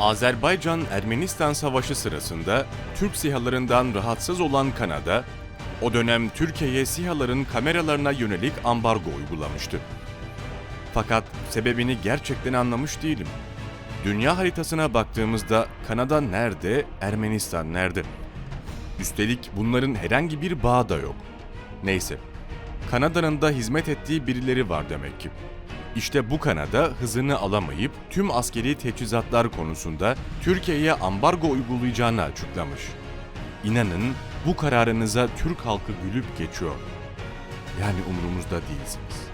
Azerbaycan-Ermenistan Savaşı sırasında Türk SİHA'larından rahatsız olan Kanada, o dönem Türkiye'ye SİHA'ların kameralarına yönelik ambargo uygulamıştı. Fakat sebebini gerçekten anlamış değilim. Dünya haritasına baktığımızda Kanada nerede, Ermenistan nerede? Üstelik bunların herhangi bir bağı da yok. Neyse, Kanada'nın da hizmet ettiği birileri var demek ki. İşte bu Kanada hızını alamayıp tüm askeri teçhizatlar konusunda Türkiye'ye ambargo uygulayacağını açıklamış. İnanın bu kararınıza Türk halkı gülüp geçiyor. Yani umurumuzda değilsiniz.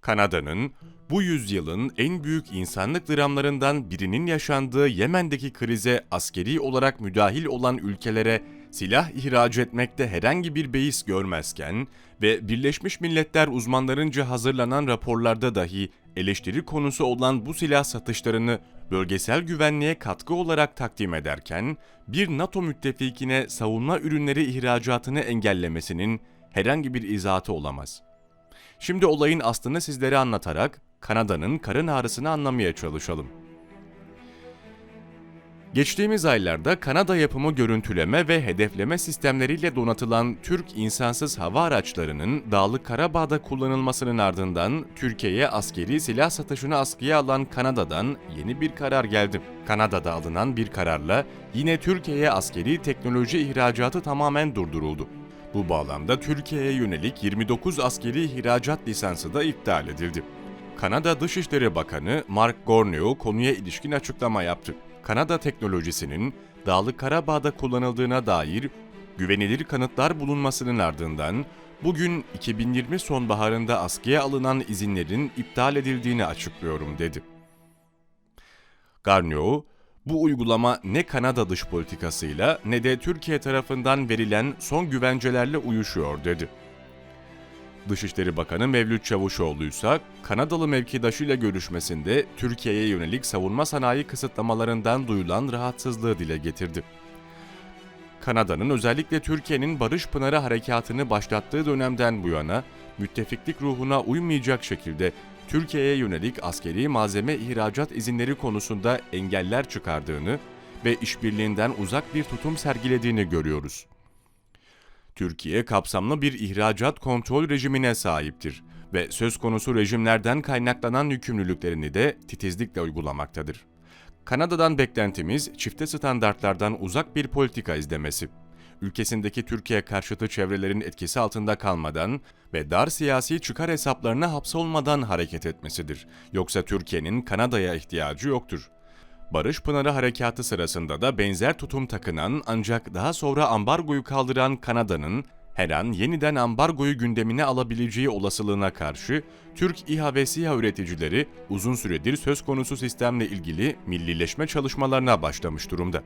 Kanada'nın bu yüzyılın en büyük insanlık dramlarından birinin yaşandığı Yemen'deki krize askeri olarak müdahil olan ülkelere silah ihraç etmekte herhangi bir beis görmezken ve Birleşmiş Milletler uzmanlarınca hazırlanan raporlarda dahi eleştiri konusu olan bu silah satışlarını bölgesel güvenliğe katkı olarak takdim ederken bir NATO müttefikine savunma ürünleri ihracatını engellemesinin herhangi bir izahatı olamaz. Şimdi olayın aslını sizlere anlatarak Kanada'nın karın ağrısını anlamaya çalışalım. Geçtiğimiz aylarda Kanada yapımı görüntüleme ve hedefleme sistemleriyle donatılan Türk insansız hava araçlarının Dağlık Karabağ'da kullanılmasının ardından Türkiye'ye askeri silah satışını askıya alan Kanada'dan yeni bir karar geldi. Kanada'da alınan bir kararla yine Türkiye'ye askeri teknoloji ihracatı tamamen durduruldu. Bu bağlamda Türkiye'ye yönelik 29 askeri ihracat lisansı da iptal edildi. Kanada Dışişleri Bakanı Mark Gorneau konuya ilişkin açıklama yaptı. Kanada teknolojisinin Dağlık Karabağ'da kullanıldığına dair güvenilir kanıtlar bulunmasının ardından bugün 2020 sonbaharında askıya alınan izinlerin iptal edildiğini açıklıyorum dedi. Garneau, bu uygulama ne Kanada dış politikasıyla ne de Türkiye tarafından verilen son güvencelerle uyuşuyor dedi. Dışişleri Bakanı Mevlüt Çavuşoğlu ise Kanadalı mevkidaşıyla görüşmesinde Türkiye'ye yönelik savunma sanayi kısıtlamalarından duyulan rahatsızlığı dile getirdi. Kanada'nın özellikle Türkiye'nin Barış Pınarı harekatını başlattığı dönemden bu yana müttefiklik ruhuna uymayacak şekilde Türkiye'ye yönelik askeri malzeme ihracat izinleri konusunda engeller çıkardığını ve işbirliğinden uzak bir tutum sergilediğini görüyoruz. Türkiye kapsamlı bir ihracat kontrol rejimine sahiptir ve söz konusu rejimlerden kaynaklanan yükümlülüklerini de titizlikle uygulamaktadır. Kanada'dan beklentimiz çifte standartlardan uzak bir politika izlemesi. Ülkesindeki Türkiye karşıtı çevrelerin etkisi altında kalmadan ve dar siyasi çıkar hesaplarına hapsolmadan hareket etmesidir. Yoksa Türkiye'nin Kanada'ya ihtiyacı yoktur. Barış Pınarı Harekatı sırasında da benzer tutum takınan ancak daha sonra ambargoyu kaldıran Kanada'nın her an yeniden ambargoyu gündemine alabileceği olasılığına karşı Türk İHA ve SİHA üreticileri uzun süredir söz konusu sistemle ilgili millileşme çalışmalarına başlamış durumda.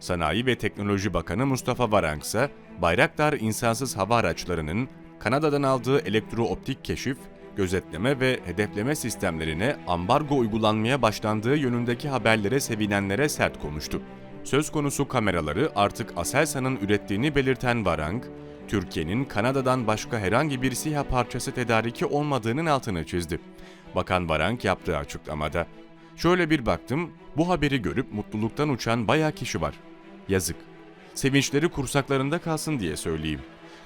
Sanayi ve Teknoloji Bakanı Mustafa Varank ise Bayraktar insansız hava araçlarının Kanada'dan aldığı elektrooptik keşif, gözetleme ve hedefleme sistemlerine ambargo uygulanmaya başlandığı yönündeki haberlere sevinenlere sert konuştu. Söz konusu kameraları artık Aselsan'ın ürettiğini belirten Varank, Türkiye'nin Kanada'dan başka herhangi bir SİHA parçası tedariki olmadığının altını çizdi. Bakan Varank yaptığı açıklamada, Şöyle bir baktım, bu haberi görüp mutluluktan uçan bayağı kişi var. Yazık. Sevinçleri kursaklarında kalsın diye söyleyeyim.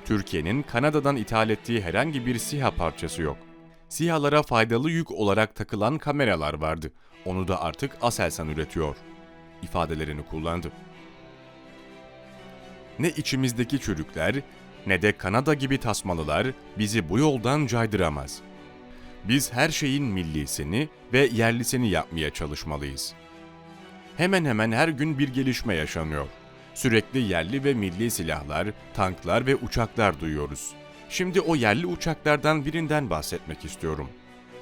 Türkiye'nin Kanada'dan ithal ettiği herhangi bir SİHA parçası yok. SİHA'lara faydalı yük olarak takılan kameralar vardı. Onu da artık Aselsan üretiyor. ifadelerini kullandı. Ne içimizdeki çürükler ne de Kanada gibi tasmalılar bizi bu yoldan caydıramaz. Biz her şeyin millisini ve yerlisini yapmaya çalışmalıyız. Hemen hemen her gün bir gelişme yaşanıyor. Sürekli yerli ve milli silahlar, tanklar ve uçaklar duyuyoruz. Şimdi o yerli uçaklardan birinden bahsetmek istiyorum.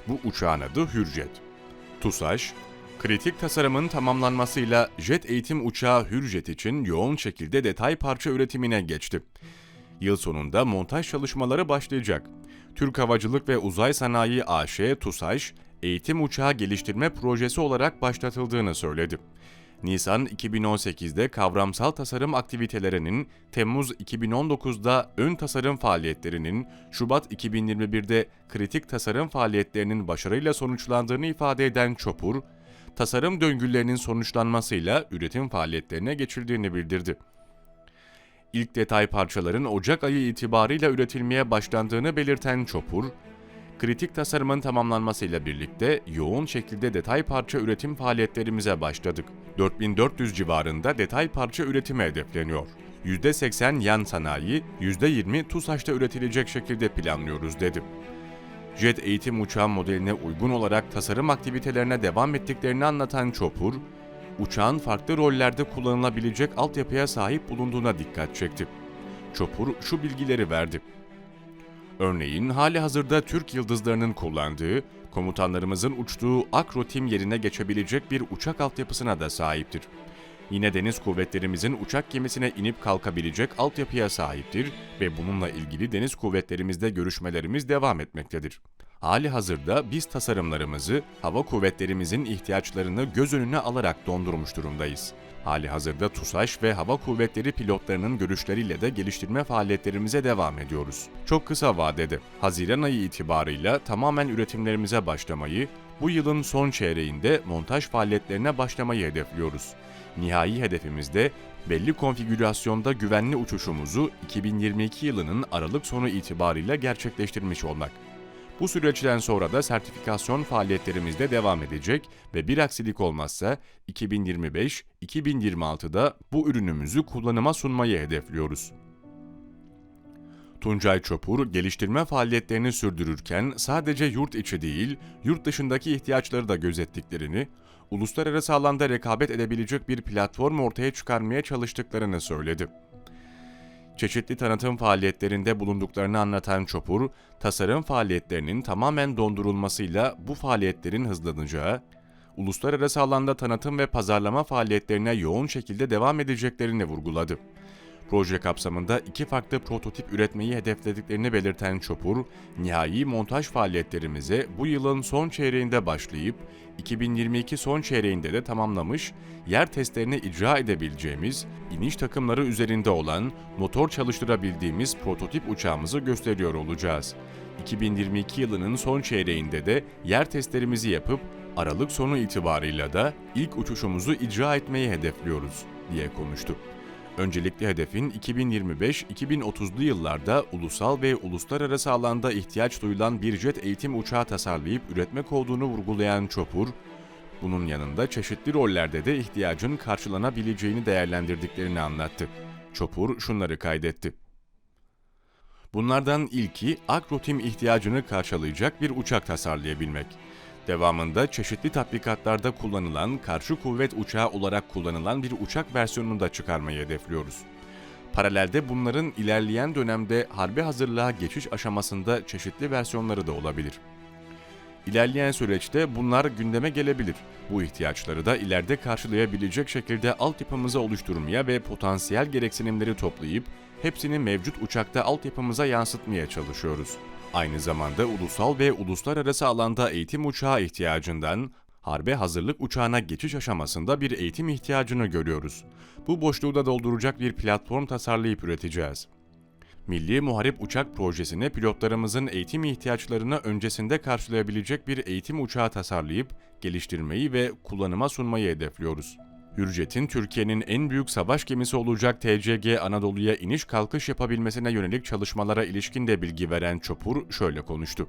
Bu uçağın adı Hürjet. TUSAŞ, kritik tasarımın tamamlanmasıyla jet eğitim uçağı Hürjet için yoğun şekilde detay parça üretimine geçti. Yıl sonunda montaj çalışmaları başlayacak. Türk Havacılık ve Uzay Sanayi AŞ TUSAŞ, eğitim uçağı geliştirme projesi olarak başlatıldığını söyledi. Nisan 2018'de kavramsal tasarım aktivitelerinin, Temmuz 2019'da ön tasarım faaliyetlerinin, Şubat 2021'de kritik tasarım faaliyetlerinin başarıyla sonuçlandığını ifade eden Çopur, tasarım döngülerinin sonuçlanmasıyla üretim faaliyetlerine geçildiğini bildirdi. İlk detay parçaların Ocak ayı itibarıyla üretilmeye başlandığını belirten Çopur, kritik tasarımın tamamlanmasıyla birlikte yoğun şekilde detay parça üretim faaliyetlerimize başladık. 4400 civarında detay parça üretimi hedefleniyor. %80 yan sanayi, %20 TUSAŞ'ta üretilecek şekilde planlıyoruz dedi. Jet eğitim uçağı modeline uygun olarak tasarım aktivitelerine devam ettiklerini anlatan Çopur, uçağın farklı rollerde kullanılabilecek altyapıya sahip bulunduğuna dikkat çekti. Çopur şu bilgileri verdi. Örneğin hali hazırda Türk yıldızlarının kullandığı, komutanlarımızın uçtuğu Akrotim yerine geçebilecek bir uçak altyapısına da sahiptir. Yine deniz kuvvetlerimizin uçak gemisine inip kalkabilecek altyapıya sahiptir ve bununla ilgili deniz kuvvetlerimizde görüşmelerimiz devam etmektedir. Hali hazırda biz tasarımlarımızı hava kuvvetlerimizin ihtiyaçlarını göz önüne alarak dondurmuş durumdayız. Hali hazırda TUSAŞ ve hava kuvvetleri pilotlarının görüşleriyle de geliştirme faaliyetlerimize devam ediyoruz. Çok kısa vadede, Haziran ayı itibarıyla tamamen üretimlerimize başlamayı, bu yılın son çeyreğinde montaj faaliyetlerine başlamayı hedefliyoruz. Nihai hedefimizde belli konfigürasyonda güvenli uçuşumuzu 2022 yılının Aralık sonu itibarıyla gerçekleştirmiş olmak. Bu süreçten sonra da sertifikasyon faaliyetlerimizde devam edecek ve bir aksilik olmazsa 2025-2026'da bu ürünümüzü kullanıma sunmayı hedefliyoruz. Tuncay Çopur, geliştirme faaliyetlerini sürdürürken sadece yurt içi değil, yurt dışındaki ihtiyaçları da gözettiklerini, uluslararası alanda rekabet edebilecek bir platform ortaya çıkarmaya çalıştıklarını söyledi çeşitli tanıtım faaliyetlerinde bulunduklarını anlatan Çopur, tasarım faaliyetlerinin tamamen dondurulmasıyla bu faaliyetlerin hızlanacağı, uluslararası alanda tanıtım ve pazarlama faaliyetlerine yoğun şekilde devam edeceklerini vurguladı. Proje kapsamında iki farklı prototip üretmeyi hedeflediklerini belirten Çopur, nihai montaj faaliyetlerimize bu yılın son çeyreğinde başlayıp 2022 son çeyreğinde de tamamlamış, yer testlerini icra edebileceğimiz, iniş takımları üzerinde olan, motor çalıştırabildiğimiz prototip uçağımızı gösteriyor olacağız. 2022 yılının son çeyreğinde de yer testlerimizi yapıp Aralık sonu itibarıyla da ilk uçuşumuzu icra etmeyi hedefliyoruz, diye konuştu. Öncelikli hedefin 2025-2030'lu yıllarda ulusal ve uluslararası alanda ihtiyaç duyulan bir jet eğitim uçağı tasarlayıp üretmek olduğunu vurgulayan Çopur, bunun yanında çeşitli rollerde de ihtiyacın karşılanabileceğini değerlendirdiklerini anlattı. Çopur şunları kaydetti. Bunlardan ilki Akrotim ihtiyacını karşılayacak bir uçak tasarlayabilmek. Devamında çeşitli tatbikatlarda kullanılan karşı kuvvet uçağı olarak kullanılan bir uçak versiyonunu da çıkarmayı hedefliyoruz. Paralelde bunların ilerleyen dönemde harbi hazırlığa geçiş aşamasında çeşitli versiyonları da olabilir. İlerleyen süreçte bunlar gündeme gelebilir. Bu ihtiyaçları da ileride karşılayabilecek şekilde altyapımızı oluşturmaya ve potansiyel gereksinimleri toplayıp hepsini mevcut uçakta altyapımıza yansıtmaya çalışıyoruz. Aynı zamanda ulusal ve uluslararası alanda eğitim uçağı ihtiyacından harbe hazırlık uçağına geçiş aşamasında bir eğitim ihtiyacını görüyoruz. Bu boşluğu da dolduracak bir platform tasarlayıp üreteceğiz. Milli Muharip Uçak Projesi'ne pilotlarımızın eğitim ihtiyaçlarını öncesinde karşılayabilecek bir eğitim uçağı tasarlayıp geliştirmeyi ve kullanıma sunmayı hedefliyoruz. Hürjet'in Türkiye'nin en büyük savaş gemisi olacak TCG Anadolu'ya iniş kalkış yapabilmesine yönelik çalışmalara ilişkin de bilgi veren Çopur şöyle konuştu.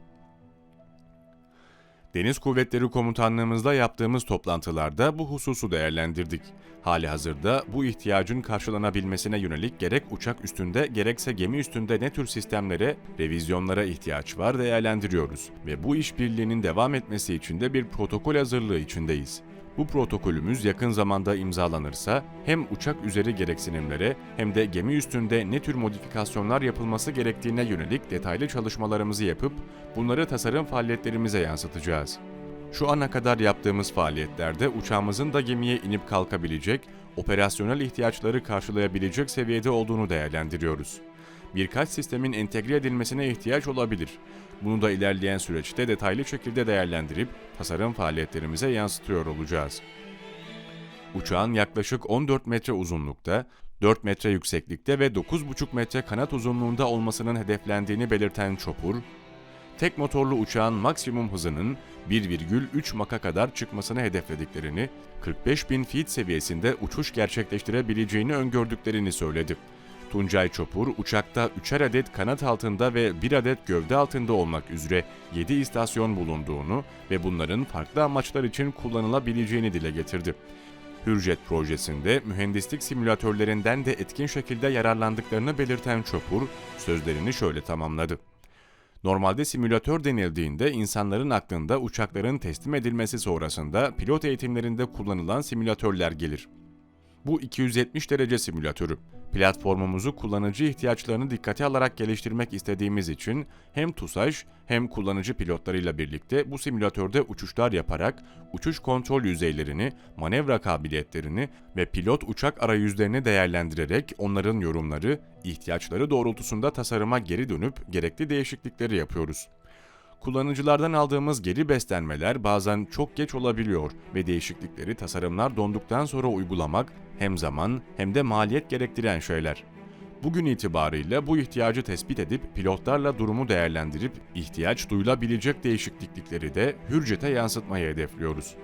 Deniz Kuvvetleri Komutanlığımızda yaptığımız toplantılarda bu hususu değerlendirdik. Hali hazırda bu ihtiyacın karşılanabilmesine yönelik gerek uçak üstünde gerekse gemi üstünde ne tür sistemlere, revizyonlara ihtiyaç var değerlendiriyoruz ve bu işbirliğinin devam etmesi için de bir protokol hazırlığı içindeyiz. Bu protokolümüz yakın zamanda imzalanırsa hem uçak üzeri gereksinimlere hem de gemi üstünde ne tür modifikasyonlar yapılması gerektiğine yönelik detaylı çalışmalarımızı yapıp bunları tasarım faaliyetlerimize yansıtacağız. Şu ana kadar yaptığımız faaliyetlerde uçağımızın da gemiye inip kalkabilecek, operasyonel ihtiyaçları karşılayabilecek seviyede olduğunu değerlendiriyoruz. Birkaç sistemin entegre edilmesine ihtiyaç olabilir. Bunu da ilerleyen süreçte detaylı şekilde değerlendirip tasarım faaliyetlerimize yansıtıyor olacağız. uçağın yaklaşık 14 metre uzunlukta, 4 metre yükseklikte ve 9,5 metre kanat uzunluğunda olmasının hedeflendiğini belirten Çopur, tek motorlu uçağın maksimum hızının 1,3 maka kadar çıkmasını hedeflediklerini, 45 bin feet seviyesinde uçuş gerçekleştirebileceğini öngördüklerini söyledi. Tuncay Çopur, uçakta 3'er adet kanat altında ve 1 adet gövde altında olmak üzere 7 istasyon bulunduğunu ve bunların farklı amaçlar için kullanılabileceğini dile getirdi. Hürjet projesinde mühendislik simülatörlerinden de etkin şekilde yararlandıklarını belirten Çopur, sözlerini şöyle tamamladı. Normalde simülatör denildiğinde insanların aklında uçakların teslim edilmesi sonrasında pilot eğitimlerinde kullanılan simülatörler gelir. Bu 270 derece simülatörü. Platformumuzu kullanıcı ihtiyaçlarını dikkate alarak geliştirmek istediğimiz için hem TUSAŞ hem kullanıcı pilotlarıyla birlikte bu simülatörde uçuşlar yaparak uçuş kontrol yüzeylerini, manevra kabiliyetlerini ve pilot uçak arayüzlerini değerlendirerek onların yorumları, ihtiyaçları doğrultusunda tasarıma geri dönüp gerekli değişiklikleri yapıyoruz. Kullanıcılardan aldığımız geri beslenmeler bazen çok geç olabiliyor ve değişiklikleri tasarımlar donduktan sonra uygulamak hem zaman hem de maliyet gerektiren şeyler. Bugün itibarıyla bu ihtiyacı tespit edip pilotlarla durumu değerlendirip ihtiyaç duyulabilecek değişiklikleri de Hürjet'e yansıtmayı hedefliyoruz.